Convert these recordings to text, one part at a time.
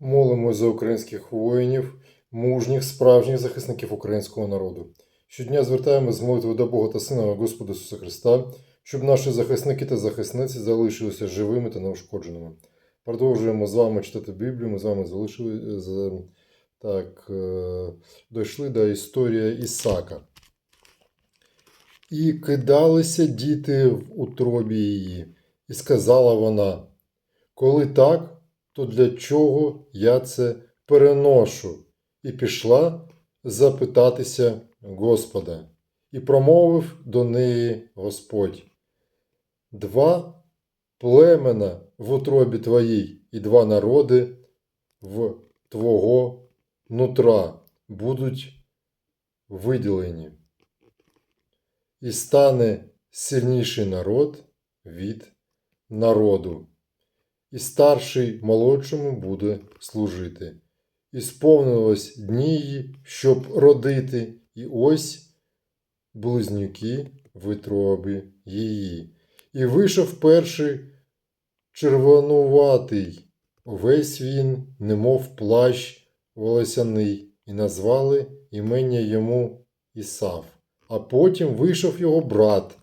Молимо за українських воїнів, мужніх, справжніх захисників українського народу. Щодня звертаємо з молитвою до Бога та Сина Господа Ісуса Христа, щоб наші захисники та захисниці залишилися живими та неушкодженими. Продовжуємо з вами читати Біблію. Ми з вами залишили так, е, дійшли до історії Ісака. І кидалися діти в утробі її, і сказала вона: Коли так, то для чого я це переношу? І пішла запитатися Господа, і промовив до неї Господь: Два племена в утробі твоїй, і два народи в твого нутра будуть виділені. І стане сильніший народ від народу і старший молодшому буде служити. І сповнилось дні її, щоб родити, і ось близнюки в утробі її. І вийшов перший червонуватий, увесь він, немов плащ волосяний, і назвали імення йому Ісав. А потім вийшов його брат,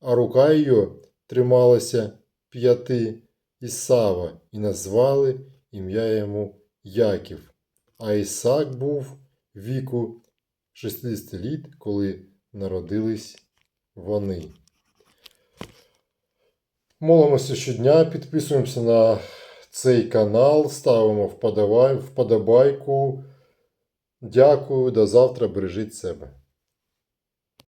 а рука його трималася п'яти Ісава, і назвали ім'я йому Яків. А Ісак був віку 60 літ, коли народились вони. Молимося щодня, підписуємося на цей канал, ставимо вподобайку. Дякую, до завтра, бережіть себе.